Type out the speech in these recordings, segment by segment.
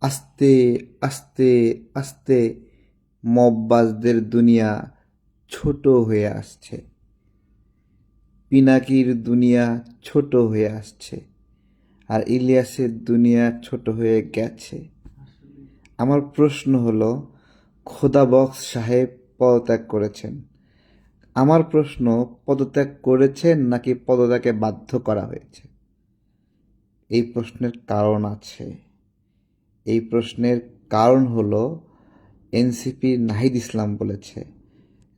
আস্তে আস্তে আস্তে মববাজদের দুনিয়া ছোট হয়ে আসছে। পিনাকির দুনিয়া ছোট হয়ে আসছে আর ইলিয়াসের দুনিয়া ছোট হয়ে গেছে। আমার প্রশ্ন হলো, খোদা বক্স সাহেব পদত্যাগ করেছেন। আমার প্রশ্ন, পদত্যাগ করেছেন নাকি পদত্যাগে বাধ্য করা হয়েছে? এই প্রশ্নের কারণ আছে। এই প্রশ্নের কারণ হলো এনসিপি নাহিদ ইসলাম বলেছে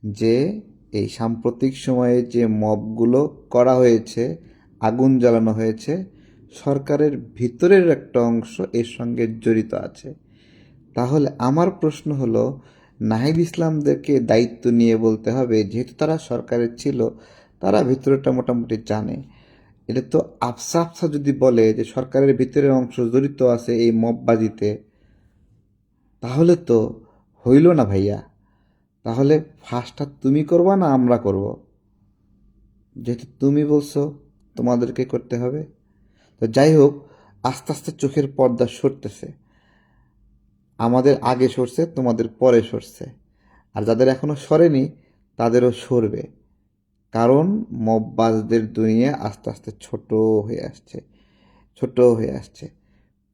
যে, এই সাম্প্রতিক সময়ে যে মবগুলো করা হয়েছে, আগুন জ্বালানো হয়েছে, সরকারের ভিতরের একটা অংশ এর সঙ্গে জড়িত আছে। তাহলে আমার প্রশ্ন হলো, নাহিদ ইসলামদেরকে দায়িত্ব নিয়ে বলতে হবে, যেহেতু তারা সরকারের ছিল, তারা ভিতরেটা মোটামুটি জানে। এটা তো আফসা আফসা যদি বলে যে সরকারের ভিতরের অংশ জড়িত আছে এই মববাজিতে তাহলে তো হইল না ভাইয়া। তাহলে ফার্স্টটা তুমি করবা না আমরা করব? যেহেতু তুমি বলছো, তোমাদেরকে করতে হবে। তো যাই হোক, আস্তে আস্তে চোখের পর্দা সরতেছে। আমাদের আগে সরছে, তোমাদের পরে সরছে। আর যাদের এখনও সরেনি, তাদেরও সরবে। কারণ মববাজদের দুনিয়া আস্তে আস্তে ছোট হয়ে আসছে, ছোট হয়ে আসছে।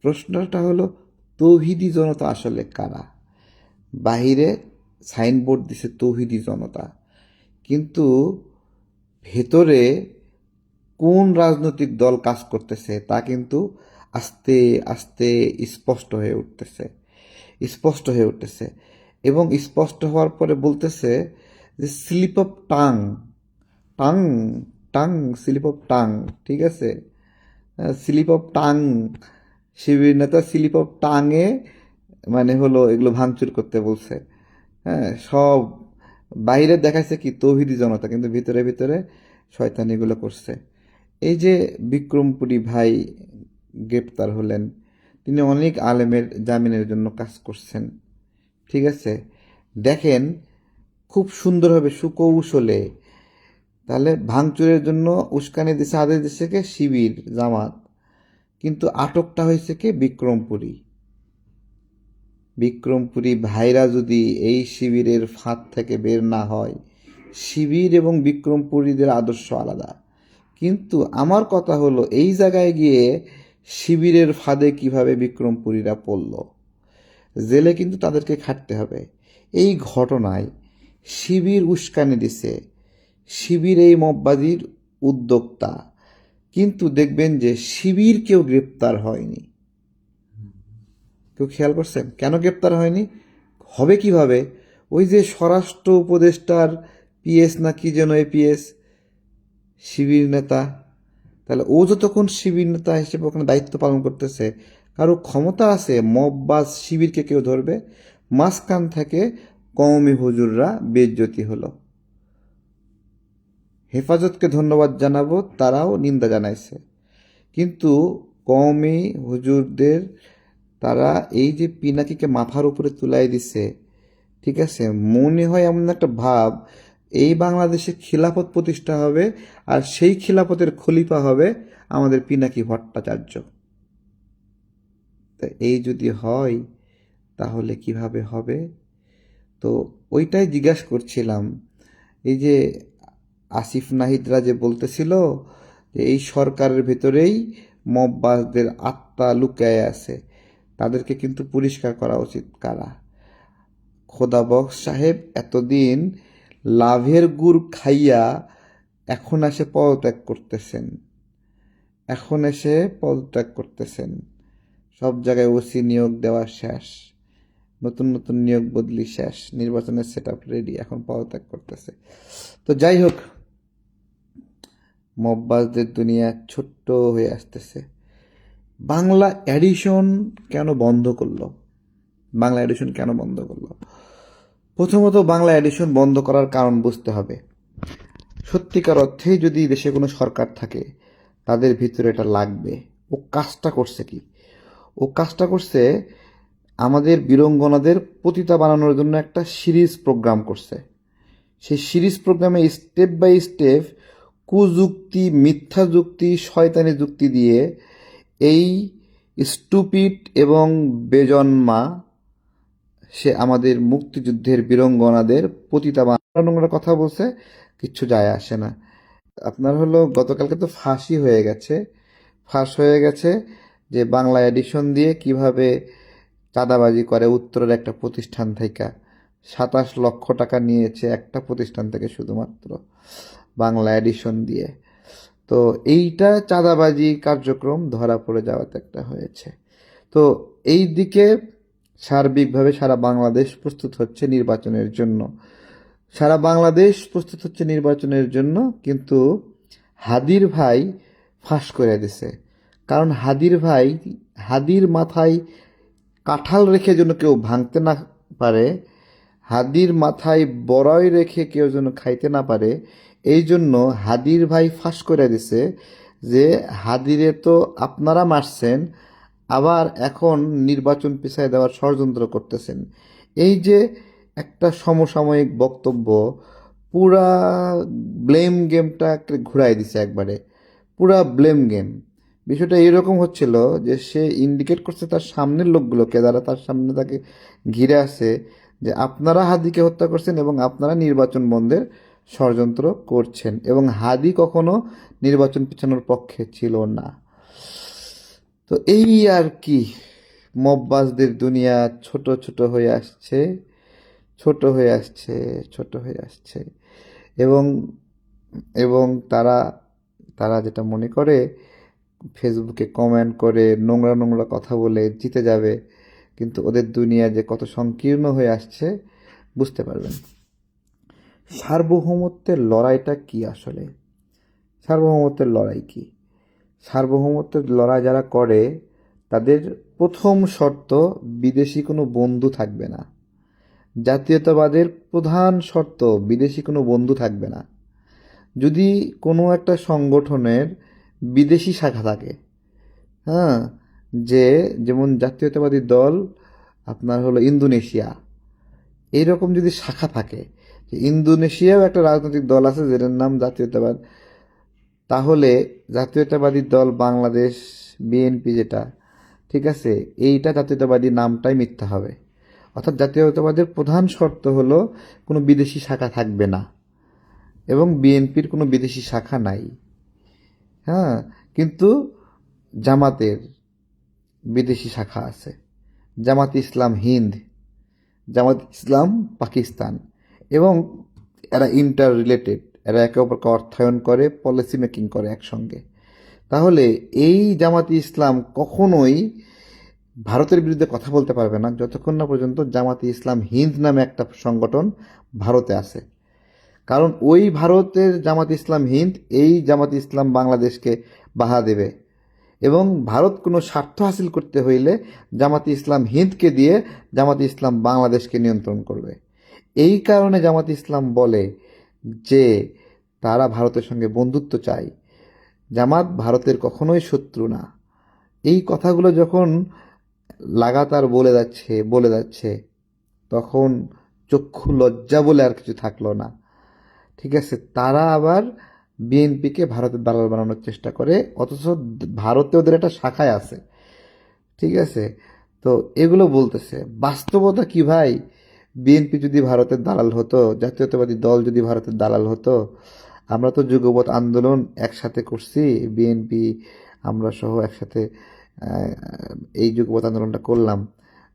প্রশ্নটা হলো, তৌহিদি জনতা আসলে কারা? বাহিরে সাইনবোর্ড দিছে তৌহিদি জনতা, কিন্তু ভেতরে কোন রাজনৈতিক দল কাজ করতেছে তা কিন্তু আস্তে আস্তে স্পষ্ট হয়ে উঠতেছে, স্পষ্ট হয়ে উঠতেছে। এবং স্পষ্ট হওয়ার পরে বলতেছে যে slip of tongue tongue tongue slip of tongue, ঠিক আছে? স্লিপ অফ টাং শিবির নেতা স্লিপ অফ টাঙে মানে হলো এগুলো ভাঙচুর করতে বলছে। হ্যাঁ সব বাইরে দেখাচ্ছে কি তৌহিদি জনতা, কিন্তু ভিতরে ভিতরে শয়তানিগুলো করছে। এই যে বিক্রমপুরী ভাই গ্রেপ্তার হলেন, তিনি অনেক আলেমের জামিনের জন্য কাজ করছেন, ঠিক আছে? দেখেন, খুব সুন্দরভাবে সুকৌশলে তাহলে ভাঙচুরের জন্য উস্কানি দিছে আদেশ দিছে কে? শিবির, জামাত। কিন্তু আটকটা হয়েছে কে? বিক্রমপুরী। বিক্রমপুরী ভাইরা যদি এই শিবিরের ফাঁদ থেকে বের না হয়, শিবির এবং বিক্রমপুরীদের আদর্শ আলাদা। কিন্তু আমার কথা হলো, এই জায়গায় গিয়ে শিবিরের ফাঁদে কীভাবে বিক্রমপুরীরা পড়ল? জেলে কিন্তু তাদেরকে খাটতে হবে। এই ঘটনায় শিবির উস্কানি দিছে। শিবির এই মববাদীর উদ্যোক্তা। কিন্তু দেখবেন যে শিবির কেউ গ্রেপ্তার হয়নি। কেউ খেয়াল করছেন? কেন গ্রেপ্তার হয়নি? হবে কীভাবে? ওই যে স্বরাষ্ট্র উপদেষ্টার পিএস না কি যেন এপিএস, শিবির নেতা। তাহলে ও যতক্ষণ শিবির নেতা হিসেবে ওখানে দায়িত্ব পালন করতেছে, কারও ক্ষমতা আছে মববাজ শিবিরকে কেউ ধরবে, মাঝখান থেকে কওমি হুজুররা বেজ্জতি হলো। হেফাজতকে ধন্যবাদ জানাব, তারাও নিন্দা জানাইছে। কিন্তু কওমি হুজুরদের, তারা এই যে পিনাকিকে মাথার উপরে তুলাই দিছে, ঠিক আছে? মনে হয় এমন একটা ভাব, এই বাংলাদেশে খিলাফত প্রতিষ্ঠা হবে আর সেই খিলাফতের খলিফা হবে আমাদের পিনাকি ভট্টাচার্য। তা এই যদি হয়, তাহলে কীভাবে হবে? তো ওইটাই জিজ্ঞাসা করছিলাম, এই যে আসিফ নাহিদরা যে বলতেছিল যে এই সরকারের ভেতরেই মববাসদের আত্মা লুকায় আছে, তাদেরকে কিন্তু পরিষ্কার করা উচিত কারা? খোদাবক্স সাহেব এতদিন লাভের গুড় খাইয়া এখন এসে পদত্যাগ করতেছেন। এখন এসে পদত্যাগ করতেছেন। সব জায়গায় ওসি নিয়োগ দেওয়া শেষ, নতুন নতুন নিয়োগ বদলি শেষ, নির্বাচনের সেট আপ রেডি এখন পদত্যাগ করতেছে। তো যাই হোক মববাজদের দুনিয়া ছোট্ট হয়ে আসতেছে। বাংলা এডিশন কেন বন্ধ করল? বাংলা এডিশন কেন বন্ধ করল? প্রথমত বাংলা এডিশন বন্ধ করার কারণ বুঝতে হবে। সত্যিকার অর্থেই যদি দেশে কোনো সরকার থাকে, তাদের ভিতরে এটা লাগবে। ও কাজটা করছে কি? ও কাজটা করছে আমাদের বীরঙ্গনাদের পতিতা বানানোর জন্য একটা সিরিজ প্রোগ্রাম করছে। সেই সিরিজ প্রোগ্রামে স্টেপ বাই স্টেপ কুযুক্তি, মিথ্যা যুক্তি, শয়তানি যুক্তি দিয়ে এই স্টুপিড এবং বেজন্মা, সে আমাদের মুক্তিযুদ্ধের বীরঙ্গনাদের পতিতাবান। নোংরা কথা বলছে, কিচ্ছু যায় আসে না। আপনার হলো, গতকালকে তো ফাঁসি হয়ে গেছে। ফাঁস হয়ে গেছে যে বাংলা এডিশন দিয়ে কীভাবে চাঁদাবাজি করে উত্তরের একটা প্রতিষ্ঠান থেকে। সাতাশ লক্ষ টাকা নিয়েছে একটা প্রতিষ্ঠান থেকে শুধুমাত্র। বাংলা এডিশন দিয়ে। তো এইটা চাঁদাবাজি কার্যক্রম ধরা পড়ে যাওয়াতে একটা হয়েছে। তো এই দিকে সার্বিকভাবে সারা বাংলাদেশ প্রস্তুত হচ্ছে নির্বাচনের জন্য। সারা বাংলাদেশ প্রস্তুত হচ্ছে নির্বাচনের জন্য, কিন্তু হাদির ভাই ফাঁস করে দিছে। কারণ হাদির ভাই, হাদির মাথায় কাঁঠাল রেখে যেন কেউ ভাঙতে না পারে, হাদির মাথায় বড়ই রেখে কেউ যেন খাইতে না পারে এই জন্য হাদির ভাই ফাঁস করে দিছে যে, হাদিরে তো আপনারা মারছেন, আবার এখন নির্বাচন পিছায় দেওয়ার ষড়যন্ত্র করতেছেন। এই যে একটা সমসাময়িক বক্তব্য, পুরা ব্লেম গেমটা ঘুরাই দিছে একবারে। পুরা ব্লেম গেম। বিষয়টা এরকম হচ্ছিল যে, সে ইন্ডিকেট করছে তার সামনের লোকগুলোকে, যারা তার সামনে তাকে ঘিরে আছে, যে আপনারা হাদিকে হত্যা করছেন এবং আপনারা নির্বাচন বন্ধের ষড়যন্ত্র করছেন এবং হাদি কখনো নির্বাচন পিছানোর পক্ষে ছিল না। তো এই আর কি, মব্বাসদের দুনিয়া ছোট ছোট হয়ে আসছে, ছোট হয়ে আসছে, ছোট হয়ে আসছে। এবং এবং তারা তারা যেটা মনে করে, ফেসবুকে কমেন্ট করে, নোংরা নোংরা কথা বলে, জিতে যাবে, কিন্তু ওদের দুনিয়া যে কত সংকীর্ণ হয়ে আসছে, বুঝতে পারবেন। সার্বভৌমত্বের লড়াইটা কি আসলে? সার্বভৌমত্বের লড়াই কি? সার্বভৌমত্বের লড়াই যারা করে, তাদের প্রথম শর্ত, বিদেশি কোনো বন্ধু থাকবে না। জাতীয়তাবাদের প্রধান শর্ত, বিদেশি কোনো বন্ধু থাকবে না। যদি কোনো একটা সংগঠনের বিদেশি শাখা থাকে হ্যাঁ যে যেমন জাতীয়তাবাদী দল, আপনার হলো ইন্দোনেশিয়া, এইরকম যদি শাখা থাকে ইন্দোনেশিয়াও একটা রাজনৈতিক দল আছে যেটার নাম জাতীয়তাবাদ। তাহলে জাতীয়তাবাদী দল বাংলাদেশ, বিএনপি যেটা, ঠিক আছে, এইটা জাতীয়তাবাদী নামটাই মিথ্যা হবে। অর্থাৎ জাতীয়তাবাদের প্রধান শর্ত হলো কোনো বিদেশি শাখা থাকবে না এবং বিএনপির কোনো বিদেশি শাখা নাই। হ্যাঁ কিন্তু জামাতের বিদেশি শাখা আছে। জামাত ইসলাম, হিন্দ, জামাত ইসলাম, পাকিস্তান। এবং এরা ইন্টার রিলেটেড এরা একে অপরকে অর্থায়ন করে পলিসি মেকিং করে একসঙ্গে। তাহলে এই জামাতি ইসলাম কখনোই ভারতের বিরুদ্ধে কথা বলতে পারবে না, যতক্ষণ না পর্যন্ত জামাতি ইসলাম হিন্দ নামে একটা সংগঠন ভারতে আছে। কারণ ওই ভারতের জামাত ইসলাম হিন্দ, এই জামাত ইসলাম বাংলাদেশকে বাহা দেবে। এবং ভারত কোনো স্বার্থ হাসিল করতে হইলে জামাতি ইসলাম হিন্দকে দিয়ে জামাতি ইসলাম বাংলাদেশকে নিয়ন্ত্রণ করবে। এই কারণে জামাত ইসলাম বলে যে তারা ভারতের সঙ্গে বন্ধুত্ব চায়। জামাত ভারতের কখনোই শত্রু না। এই কথাগুলো যখন লাগাতার বলে যাচ্ছে বলে যাচ্ছে, তখন চক্ষু লজ্জা বলে আর কিছু থাকল না। ঠিক আছে, তারা আবার বিএনপিকে ভারতের দালাল বানানোর চেষ্টা করে, অথচ ভারতে ওদের একটা শাখায় আছে। ঠিক আছে, তো এগুলো বলতেছে। বাস্তবতা কি ভাই? বিএনপি যদি ভারতের দালাল হতো, জাতীয়তাবাদী দল যদি ভারতের দালাল হতো, আমরা তো যুগপৎ আন্দোলন একসাথে করছি, বিএনপি, আমরা সহ একসাথে এই যুগপৎ আন্দোলনটা করলাম।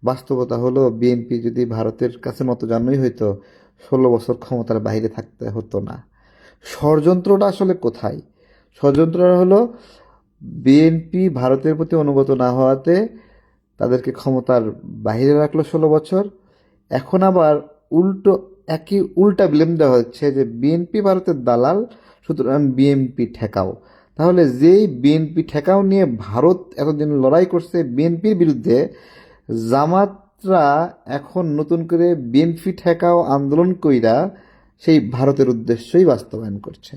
বাস্তবতা হলো, বিএনপি যদি ভারতের কাছে মতো জানোই হইতো, ষোলো বছর ক্ষমতার বাইরে থাকতে হতো না। ষড়যন্ত্রটা আসলে কোথায়? ষড়যন্ত্রটা হলো, বিএনপি ভারতের প্রতি অনুগত না হওয়াতে তাদেরকে ক্ষমতার বাইরে রাখল ষোলো বছর এখন আবার উল্টো, একই উল্টা ব্লেম দেওয়া হচ্ছে যে বিএনপি ভারতের দালাল, সুতরাং বিএনপি ঠেকাও। তাহলে যেই বিএনপি ঠেকাও নিয়ে ভারত এতদিন লড়াই করছে বিএনপির বিরুদ্ধে জামাতরা এখন নতুন করে বিএনপি ঠেকাও আন্দোলন কইরা সেই ভারতের উদ্দেশ্যই বাস্তবায়ন করছে।